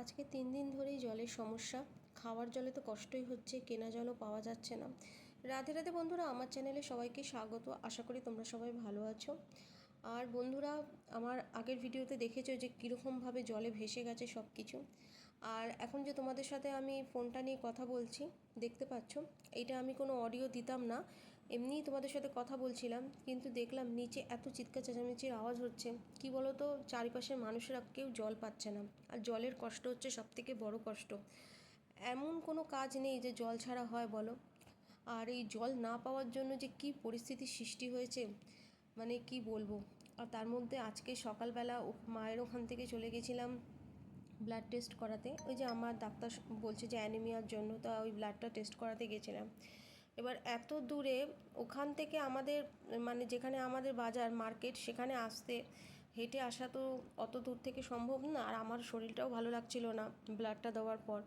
আজকে তিন দিন ধরেই জলের সমস্যা। খাওয়ার জলে তো কষ্টই হচ্ছে, কেনা জলও পাওয়া যাচ্ছে না। রাধে রাধে বন্ধুরা, আমার চ্যানেলে সবাইকে স্বাগত। আশা করি তোমরা সবাই ভালো আছো। আর বন্ধুরা, আমার আগের ভিডিওতে দেখেছ যে কীরকমভাবে জলে ভেসে গেছে সব কিছু আর এখন যে তোমাদের সাথে আমি ফোনটা নিয়ে কথা বলছি, দেখতে পাচ্ছ? এইটা আমি কোনো অডিও দিতাম না। এমনিই তোমাদের সাথে কথা বলছিলাম, কিন্তু দেখলাম নিচে এত চিৎকার চেঁচামেচির আওয়াজ হচ্ছে। কি বলো তো চারিপাশের মানুষেরা কেউ জল পাচ্ছে না। আর জলের কষ্ট হচ্ছে সব থেকে বড় কষ্ট। এমন কোনো কাজ নেই যে জল ছাড়া হয় বলো। আর এই জল না পাওয়ার জন্য যে কি পরিস্থিতির সৃষ্টি হয়েছে মানে কি বলব? আর তার মধ্যে আজকে সকালবেলা মায়ের ওখান থেকে চলে গেছিলাম ব্লাড টেস্ট করাতে। ওই যে আমার ডাক্তার বলছে যে অ্যানিমিয়ার জন্য, তা ওই ব্লাডটা টেস্ট করাতে গেছিলাম। এবার এত দূরে ওখান থেকে আমাদের মানে যেখানে আমাদের বাজার, মার্কেট, সেখানে আসতে, হেঁটে আসা তো অত দূর থেকে সম্ভব না। আর আমার শরীরটাও ভালো লাগছিল না ব্লাডটা দেওয়ার পর।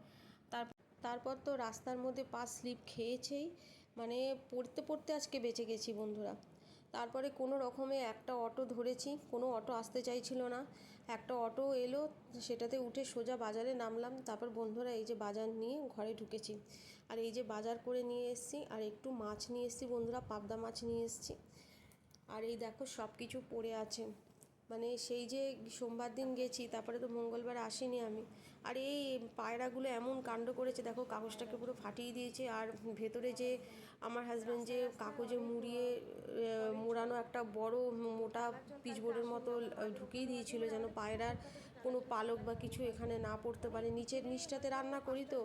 তার, তারপর তো রাস্তার মধ্যে পা স্লিপ খেয়েছেই। মানে পড়তে পড়তে আজকে বেঁচে গেছি বন্ধুরা। তারপরে কোনো রকমে একটা অটো ধরেছি, কোনো অটো আসতে চাইছিল না। একটা অটো এলো, সেটাতে উঠে সোজা বাজারে নামলাম। তারপর বন্ধুরা এই যে বাজার নিয়ে ঘরে ঢুকেছি। আর এই যে বাজার করে নিয়ে এসছি, আর একটু মাছ নিয়ে এসছি বন্ধুরা, পাবদা মাছ নিয়ে এসছি। আর এই দেখো সব কিছু পড়ে আছে। মানে সেই যে সোমবার দিন গেছি, তারপরে তো মঙ্গলবার আসিনি আমি। আর এই পায়রাগুলো এমন কাণ্ড করেছে, দেখো কাগজটাকে পুরো ফাটিয়ে দিয়েছে, আর ভেতরে যে আমার হাজব্যান্ড যে কাগজে মুড়িয়ে মোড়ানো একটা বড় মোটা পিচবোর্ডের মতো ঢুকিয়ে দিয়েছিল যেন পায়রার কোনো পালক বা কিছু এখানে না পড়তে পারে। নিচের নিচটাতে রান্না করি তো,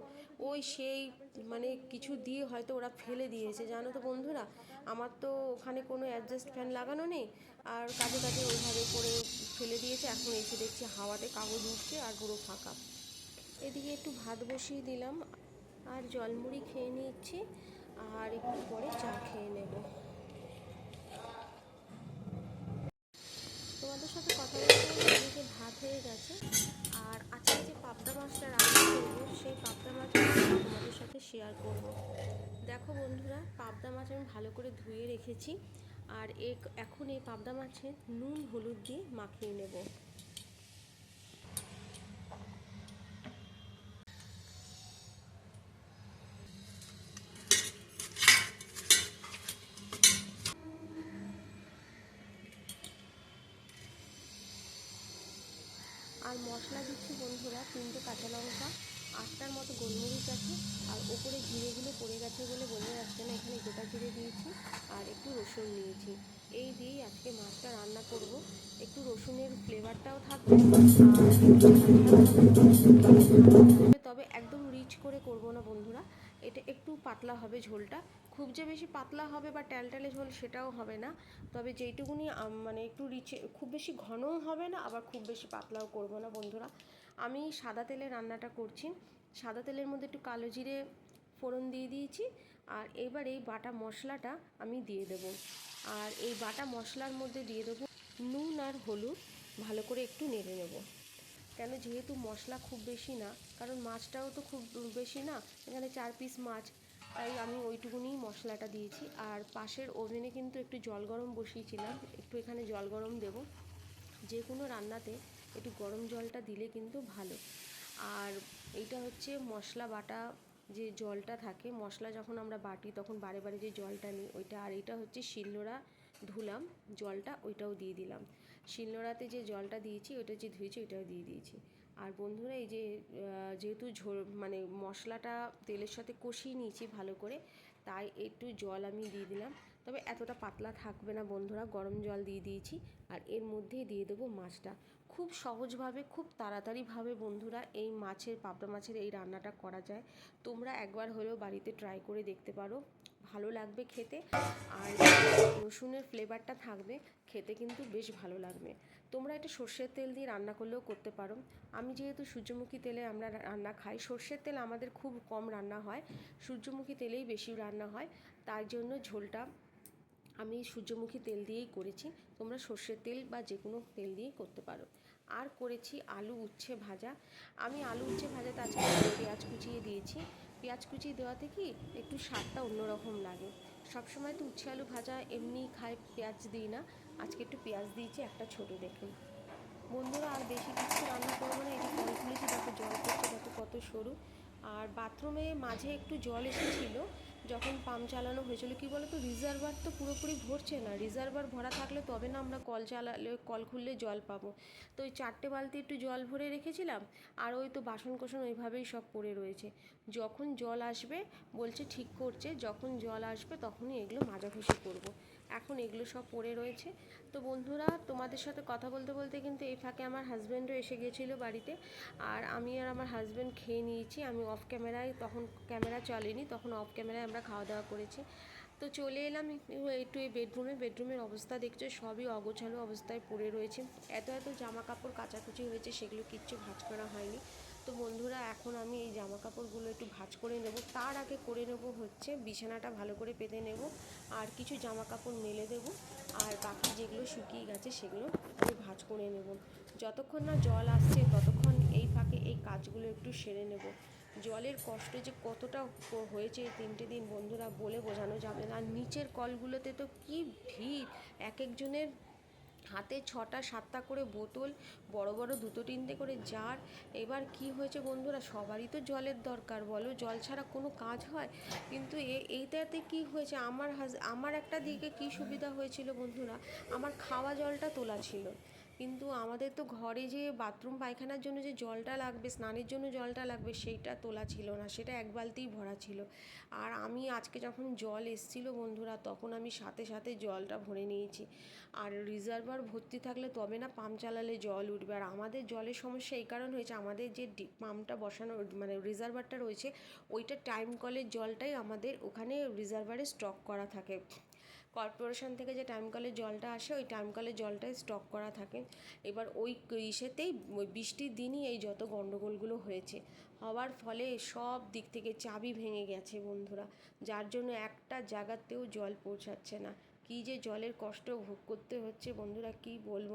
ওই সেই মানে কিছু দিয়ে হয়তো ওরা ফেলে দিয়েছে। জানো তো বন্ধুরা, আমার তো ওখানে কোনো অ্যাডজাস্ট ফ্যান লাগানো নেই, আর কাজে কাজে ওইভাবে ফেলে দিয়েছে। এখন এসে দেখছি হাওয়াতে কাগজ উঠছে আর পুরো ফাঁকা। এদিকে একটু ভাত বসিয়ে দিলাম আর জলমুড়ি খেয়ে নিচ্ছি আর একটু পরে চা খেয়ে নেব। তোমাদের সাথে কথা বলতে ভাত হয়ে গেছে আর আজকে যে পাবদা মাছটা রান্না করব, সেই পাবদা মাছ তোমাদের সাথে শেয়ার করব। দেখো বন্ধুরা, পাবদা মাছ আমি ভালো করে ধুয়ে রেখেছি। আর এখন এই পাবদা মাছে নুন, হলুদ দিয়ে মাখিয়ে নেব। আর মশলা দিচ্ছি বন্ধুরা, তিনটে কাঁচা লঙ্কা। আটটার মতো গোলমরিচ আছে। আর ওপরে জিরেগুলো পড়ে গেছে বলে বোঝা যাচ্ছে না এখানে গোটা জিরে দিয়েছি আর একটু রসুন নিয়েছি। এই দিয়েই আজকে মাছটা রান্না করব। একটু রসুনের ফ্লেভারটাও থাকবে। তবে একদম রিচ করে করব না বন্ধুরা। এটা একটু পাতলা হবে ঝোলটা। খুব যে বেশি পাতলা হবে বা ট্যালট্যালে ঝোল সেটাও হবে না। তবে যেইটুকুনি মানে একটু রিচে খুব বেশি ঘনও হবে না, আবার খুব বেশি পাতলাও করব না বন্ধুরা। আমি সাদা তেলে রান্নাটা করছি। সাদা তেলের মধ্যে একটু কালো জিরে ফোড়ন দিয়ে দিয়েছি আর এবার এই বাটা মশলাটা আমি দিয়ে দেবো। আর এই বাটা মশলার মধ্যে দিয়ে দেবো নুন আর হলুদ, ভালো করে একটু নেড়ে নেব। কেন যেহেতু মশলা খুব বেশি না, কারণ মাছটাও তো খুব বেশি না, এখানে চার পিস মাছ, তাই আমি ওইটুকুনিই মশলাটা দিয়েছি। আর পাশের ওভেনে কিন্তু একটু জল গরম বসিয়েছিলাম, একটু এখানে জল গরম দেবো। যে কোনো রান্নাতে একটু গরম জলটা দিলে কিন্তু ভালো। আর এইটা হচ্ছে মশলা বাটা যে জলটা থাকে, মশলা যখন আমরা বাটি তখন বারে বারে যে জলটা নিই ওইটা, আর এটা হচ্ছে শিলনোড়া ধুলাম, জলটা ওইটাও দিয়ে দিলাম। শিলনোড়াতে যে জলটা দিয়েছি ওইটা যে ধুয়েছি ওইটাও দিয়ে দিয়েছি। আর বন্ধুরা এই যে যেহেতু ঝোল মানে মশলাটা তেলের সাথে কষিয়ে নিয়েছি ভালো করে, তাই একটু জল আমি দিয়ে দিলাম। তবে এতটা পাতলা থাকবে না বন্ধুরা, গরম জল দিয়ে দিয়েছি আর এর মধ্যেই দিয়ে দেবো মাছটা। খুব সহজভাবে, খুব তাড়াতাড়িভাবে বন্ধুরা এই মাছের, পাবদা মাছের এই রান্নাটা করা যায়। তোমরা একবার হলেও বাড়িতে ট্রাই করে দেখতে পারো। ভালো লাগবে খেতে আর রসুনের ফ্লেভারটা থাকবে, খেতে কিন্তু বেশ ভালো লাগবে। তোমরা এটা সর্ষের তেল দিয়ে রান্না করলেও করতে পারো। আমি যেহেতু সূর্যমুখী তেলে আমরা রান্না খাই, সর্ষের তেল আমাদের খুব কম রান্না হয়। সূর্যমুখী তেলেই বেশি রান্না হয়। তার জন্য ঝোলটা আমি সূর্যমুখী তেল দিয়েই করেছি। তোমরা সর্ষের তেল বা যে কোনো তেল দিয়েই করতে পারো। আর করেছি আলু উচ্ছে ভাজা। আমি আলু উচ্ছে ভাজাতে আজকে পেঁয়াজ কুচিয়ে দিয়েছি। পেঁয়াজ কুচিয়ে দেওয়াতে কি একটু স্বাদটা অন্যরকম লাগে। সবসময় তো উচ্ছে আলু ভাজা এমনি খাই পেঁয়াজ দিই না। আজকে একটু পেঁয়াজ দিয়েছি, একটা ছোট দেখে বন্ধুরা, আর বেশি কিছু রান্না করব না, এই যে খুলেছি তাতে জল করতে সরু। আর বাথরুমে মাঝে একটু জল এসেছিল, যখন পাম্প চালানো হয়েছিল, কি বলতো, রিজার্ভার তো পুরোপুরি ভরছে না। রিজার্ভার ভরা থাকলে তবে না আমরা কল চালালে, কল খুললে জল পাবো। তো ওই চারটে বালতি একটু জল ভরে রেখেছিলাম, আর ওই তো বাসন কোসন ওইভাবেই সব পড়ে রয়েছে। যখন জল আসবে, বলছে ঠিক করছে, যখন জল আসবে তখনই এগুলো মাজাঘষি করব। এখন এগুলো সব পড়ে রয়েছে। তো বন্ধুরা, তোমাদের সাথে কথা বলতে বলতে কিন্তু এই ফাঁকে আমার হাজব্যান্ডও এসে গেছিল বাড়িতে। আর আমি আর আমার হাজব্যান্ড খেয়ে নিয়েছি। আমি অফ ক্যামেরায় তখন ক্যামেরা চলেনি, তখন অফ ক্যামেরায় আমরা খাওয়া দাওয়া করেছি। তো চলে এলাম একটু এই বেডরুমে বেডরুমের অবস্থা দেখছ, সবই অগোছালো অবস্থায় পড়ে রয়েছে। এত এত জামা কাপড় কাচাকুচি হয়েছে, সেগুলো কিচ্ছু ভাঁজ করা হয়নি। তো বন্ধুরা, এখন আমি এই জামা কাপড়গুলো একটু ভাঁজ করে নেব। তার আগে করে নেব হচ্ছে বিছানাটা ভালো করে পেতে নেব আর কিছু জামা কাপড় মেলে দেবো আর বাকি যেগুলো শুকিয়ে গেছে সেগুলো আমি ভাঁজ করে নেব। যতক্ষণ না জল আসছে ততক্ষণ এই ফাঁকে এই কাজগুলো একটু সেরে নেব। জলের কষ্ট যে কতটা হয়েছে তিনটে দিন বন্ধুরা বলে বোঝানো যাবে না। আর নিচের কলগুলোতে তো কি ভিড়? এক একজনের হাতে ছটা, সাতটা করে বোতল, বড় বড় দুটো তিনটে করে জার। এবার কি হয়েছে বন্ধুরা? সবারই তো জলের দরকার, বলো? জল ছাড়া কোনো কাজ হয়? কিন্তু এ- এইটাতে কি হয়েছে? আমার হাজ, আমার একটা দিকে কি সুবিধা হয়েছিল বন্ধুরা? আমার খাওয়া জলটা তোলা ছিল। কিন্তু আমাদের তো ঘরে যে বাথরুম, পায়খানার জন্য যে জলটা লাগবে, স্নানের জন্য জলটা লাগবে, সেইটা তোলা ছিল না, সেটা এক বালতিই ভরা ছিল। আর আমি আজকে যখন জল এসছিল বন্ধুরা, তখন আমি সাথে সাথে জলটা ভরে নিয়েছি। আর রিজার্ভার ভর্তি থাকলে তবে না পাম্প চালালে জল উঠবে। আর আমাদের জলের সমস্যা এই কারণ হয়েছে, আমাদের যে পাম্পটা বসানো মানে রিজার্ভারটা রয়েছে, ওইটা টাইম কলের জলটাই আমাদের ওখানে রিজার্ভারে স্টক করা থাকে। কর্পোরেশন থেকে যে টাইম কলের জলটা আসে, ওই টাইম কলের জলটাই স্টক করা থাকে। এবার ওই ইসেতেই ওই বৃষ্টির দিনই এই যত গণ্ডগোলগুলো হয়েছে। হওয়ার ফলে সব দিক থেকে চাবি ভেঙে গেছে বন্ধুরা। যার জন্য একটা জায়গাতেও জল পৌঁছাচ্ছে না। কী যে জলের কষ্ট ভোগ করতে হচ্ছে বন্ধুরা, কি বলব?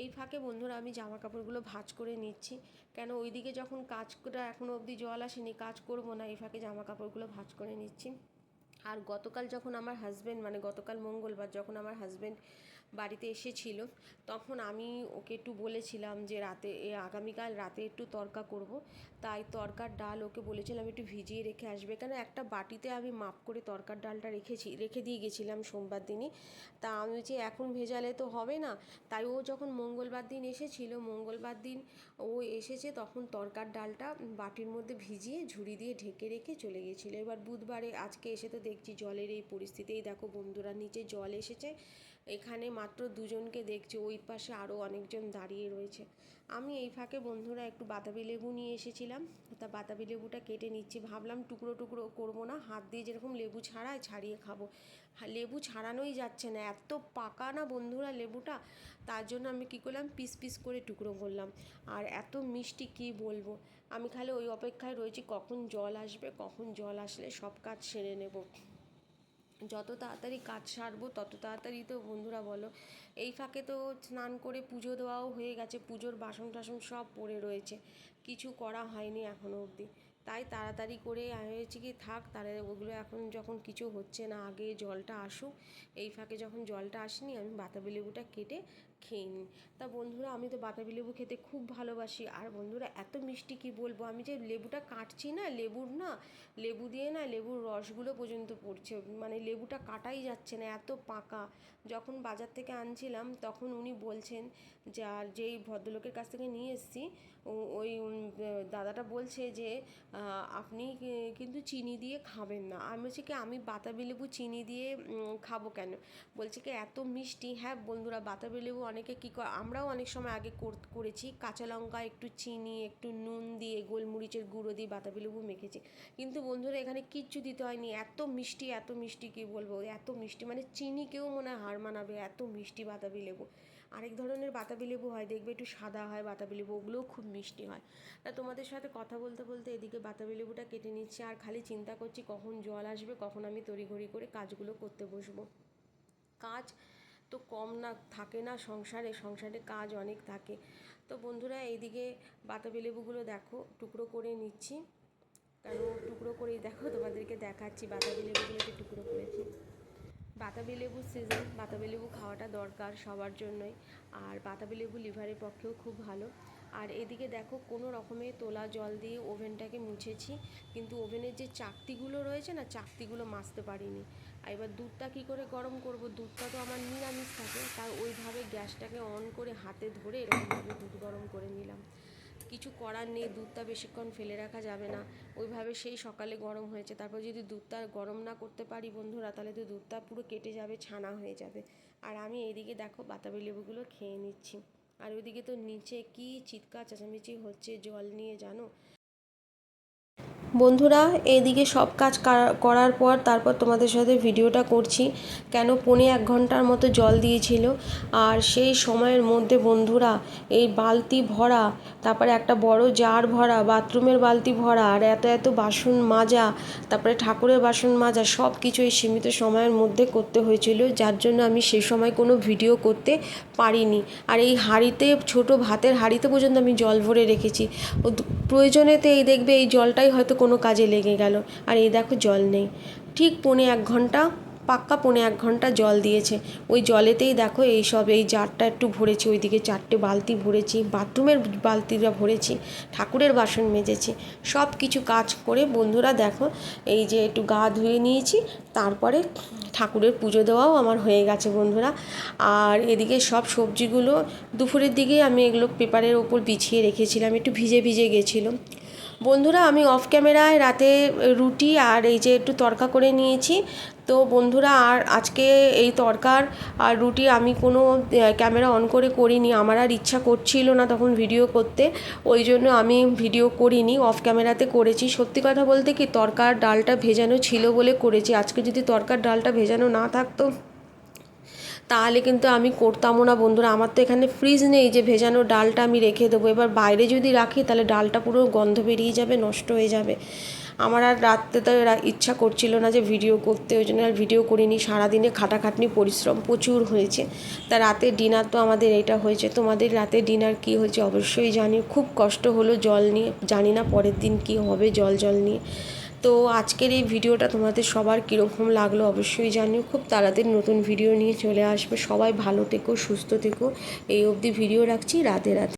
এই ফাঁকে বন্ধুরা আমি জামা কাপড়গুলো ভাঁজ করে নিচ্ছি। কেন ওইদিকে যখন কাজ করে এখনও অবধি জল আসেনি, কাজ করব না, এই ফাঁকে জামা কাপড়গুলো ভাঁজ করে নিচ্ছি। আর গতকাল যখন আমার হাজব্যান্ড মানে গতকাল মঙ্গলবার যখন আমার হাজব্যান্ড বাড়িতে এসেছিল, তখন আমি ওকে একটু বলেছিলাম যে রাতে আগামীকাল রাতে একটু তরকা করব। তাই তরকার ডাল ওকে বলেছিলাম একটু ভিজিয়ে রেখে আসবে। কেন একটা বাটিতে আমি মাপ করে তরকার ডালটা রেখেছি, রেখে দিয়ে গেছিলাম সোমবার দিনই। তা আমি যে এখন ভেজালে তো হবে না। তাই ও যখন মঙ্গলবার দিন এসেছিল, মঙ্গলবার দিন ও এসেছে, তখন তরকার ডালটা বাটির মধ্যে ভিজিয়ে ঝুড়ি দিয়ে ঢেকে রেখে চলে গেছিল। এবার বুধবারে আজকে এসে তো দেখছি জলের এই পরিস্থিতি দেখো বন্ধুরা নিচে জল এসেছে। এখানে মাত্র দুজনকে দেখছি, ওই পাশে আরও অনেকজন দাঁড়িয়ে রয়েছে। আমি এই ফাঁকে বন্ধুরা একটু বাতাবি লেবু নিয়ে এসেছিলাম। তা বাতাবি লেবুটা কেটে নিচ্ছি। ভাবলাম টুকরো টুকরো করব না, হাত দিয়ে যেরকম লেবু ছাড়ায় ছাড়িয়ে খাব। লেবু ছাড়ানোই যাচ্ছে না, এত পাকা না বন্ধুরা লেবুটা। তার জন্য আমি কী করলাম, পিস পিস করে টুকরো করলাম। আর এত মিষ্টি কি বলব? আমি খালি ওই অপেক্ষায় রয়েছি, কখন জল আসবে, কখন জল আসলে সব কাজ সেরে নেব। যত তাড়াতাড়ি কাজ সারবো, তত তাড়াতাড়ি তো বন্ধুরা বলো, এই ফাঁকে তো স্নান করে পুজো দেওয়াও হয়ে গেছে, পুজোর বাসন টাসন সব পড়ে রয়েছে, কিছু করা হয়নি এখনও অবধি। তাই তাড়াতাড়ি করে হয়েছে কি থাক, তাহলে ওগুলো এখন যখন কিছু হচ্ছে না, আগে জলটা আসুক, এই ফাঁকে যখন জলটা আসেনি, আমি বাতাবি লেবুটা কেটে খেয়ে নিই তা বন্ধুরা, আমি তো বাতাবি লেবু খেতে খুব ভালোবাসি। আর বন্ধুরা, এত মিষ্টি কি বলব? আমি যে লেবুটা কাটছি না, লেবুর না, লেবু দিয়ে না লেবুর রসগুলো পর্যন্ত পড়ছে। মানে লেবুটা কাটাই যাচ্ছে না, এত পাকা। যখন বাজার থেকে আনছিলাম, তখন উনি বলছেন যে, আর যেই ভদ্রলোকের কাছ থেকে নিয়ে এসেছি ওই দাদাটা বলছে যে আপনি কিন্তু চিনি দিয়ে খাবেন না। আমি বলছি, কি, আমি বাতাবি লেবু চিনি দিয়ে খাব কেন? বলছে, কি, এত মিষ্টি। হ্যাঁ বন্ধুরা, বাতাবি লেবু অনেকে কী আমরাও অনেক সময় আগে কর- করেছি। কাঁচা লঙ্কা, একটু চিনি, একটু নুন দিয়ে, গোলমরিচের গুঁড়ো দিয়ে বাতাবি লেবু মেখেছি। কিন্তু বন্ধুরা, এখানে কিচ্ছু দিতে হয়নি। এত মিষ্টি এত মিষ্টি কি বলব? এত মিষ্টি। মানে চিনিকেও মনে হয় হার মানাবে। এত মিষ্টি বাতাবি লেবু। আরেক ধরনের বাতাবি লেবু হয়, দেখবে একটু সাদা হয় বাতাবি লেবু, ওগুলোও খুব মিষ্টি হয়। তা তোমাদের সাথে কথা বলতে বলতে এদিকে বাতাবি লেবুটা কেটে নিচ্ছি। আর খালি চিন্তা করছি কখন জল আসবে, কখন আমি তড়িঘড়ি করে কাজগুলো করতে বসবো। কাজ তো কম না, থাকে না সংসারে সংসারে কাজ অনেক থাকে। তো বন্ধুরা, এইদিকে বাতাবি লেবুগুলো দেখো, টুকরো করে নিচ্ছি। কেন টুকরো করেই দেখো, তোমাদেরকে দেখাচ্ছি বাতাবি লেবুগুলোকে টুকরো করেছি। বাতাবি লেবুর সিজন বাতাবি লেবু খাওয়াটা দরকার সবার জন্যই। আর বাতাবি লেবু লিভারের পক্ষেও খুব ভালো। আর এদিকে দেখো, কোনো রকমে তোলা জল দিয়ে ওভেনটাকে মুছেছি। কিন্তু ওভেনের যে চাকতিগুলো রয়েছে না, চাকতিগুলো মাজতে পারিনি। আর এবার দুধটা কী করে গরম করব? দুধটা তো আমার নিরামিষ থাকে তার ওইভাবে গ্যাসটাকে অন করে হাতে ধরে এরকমভাবে দুধ গরম করে নিলাম। কিছু করার নেই, দুধটা বেশিক্ষণ ফেলে রাখা যাবে না। ওইভাবে সেই সকালে গরম হয়েছে, তারপর যদি দুধটা গরম না করতে পারি বন্ধুরা, তাহলে তো দুধটা পুরো কেটে যাবে, ছানা হয়ে যাবে। আর আমি এইদিকে দেখো বাতাবি লেবুগুলো খেয়ে নিচ্ছি। আর ওইদিকে তো নিচে কি চিৎকার, চেঁচামেচি হচ্ছে জল নিয়ে, জানো? বন্ধুরা, এইদিকে সব কাজ করার পর তারপর তোমাদের সাথে ভিডিওটা করছি। কেন পনে এক ঘণ্টার মতো জল দিয়েছিল। আর সেই সময়ের মধ্যে বন্ধুরা, এই বালতি ভরা, তারপরে একটা বড় জার ভরা, বাথরুমের বালতি ভরা, আর এত এত বাসন মাজা, তারপরে ঠাকুরের বাসন মাজা, সব কিছু এই সীমিত সময়ের মধ্যে করতে হয়েছিল। যার জন্য আমি সে সময় কোনো ভিডিও করতে পারিনি। আর এই হাঁড়িতে, ছোট ভাতের হাঁড়িতে পর্যন্ত আমি জল ভরে রেখেছি। প্রয়োজনেতে এই দেখবে এই জলটাই হয়তো কোনো কাজে লেগে গেল। আর এই দেখো জল নেই। ঠিক পৌনে এক ঘণ্টা, পাক্কা পৌনে এক ঘণ্টা জল দিয়েছে। ওই জলেতেই দেখো এই সব, এই জারটা একটু ভরেছি, ওইদিকে চারটে বালতি ভরেছি, বাথরুমের বালতিটা ভরেছি, ঠাকুরের বাসন মেজেছি, সব কিছু কাজ করে বন্ধুরা দেখো এই যে একটু গা ধুয়ে নিয়েছি, তারপরে ঠাকুরের পুজো দেওয়াও আমার হয়ে গেছে বন্ধুরা। আর এদিকে সব সবজিগুলো, দুপুরের দিকে আমি এগুলো পেপারের ওপর বিছিয়ে রেখেছিলাম, একটু ভিজে ভিজে গেছিল। বন্ধুরা, আমি অফ ক্যামেরায় রাতে রুটি আর এই যে একটু তরকা করে নিয়েছি। তো বন্ধুরা, আর আজকে এই তরকার আর রুটি আমি কোনো ক্যামেরা অন করে করিনি। আমার আর ইচ্ছা করছিল না তখন ভিডিও করতে। ওই জন্য আমি ভিডিও করিনি অফ ক্যামেরাতে করেছি। সত্যি কথা বলতে কি, তরকার ডালটা ভেজানো ছিল বলে করেছি। আজকে যদি তরকার ডালটা ভেজানো না থাকতো তাহলে কিন্তু আমি করতামও না, বন্ধুরা। আমার তো এখানে ফ্রিজ নেই যে ভেজানো ডালটা আমি রেখে দেবো। এবার বাইরে যদি রাখি, তাহলে ডালটা পুরো গন্ধ বেরিয়ে যাবে, নষ্ট হয়ে যাবে। আমার আর রাত্রে তো ইচ্ছা করছিল না যে ভিডিও করতে, ওই জন্য আর ভিডিও করিনি। সারাদিনে খাটাখাটনি পরিশ্রম প্রচুর হয়েছে। তা রাতে ডিনার তো আমাদের এটা হয়েছে। তোমাদের রাতে ডিনার কি হয়েছে অবশ্যই জানি খুব কষ্ট হলো জল নিয়ে। জানি না পরের দিন কি হবে জল জল নিয়ে। তো আজকের এই ভিডিওটা তোমাদের সবার কীরকম লাগল অবশ্যই জানিও। খুব তাড়াতাড়ি নতুন ভিডিও নিয়ে চলে আসবে। সবাই ভালো থেকো, সুস্থ থেকো। এই অবধি ভিডিও রাখছি। রাতে রাতে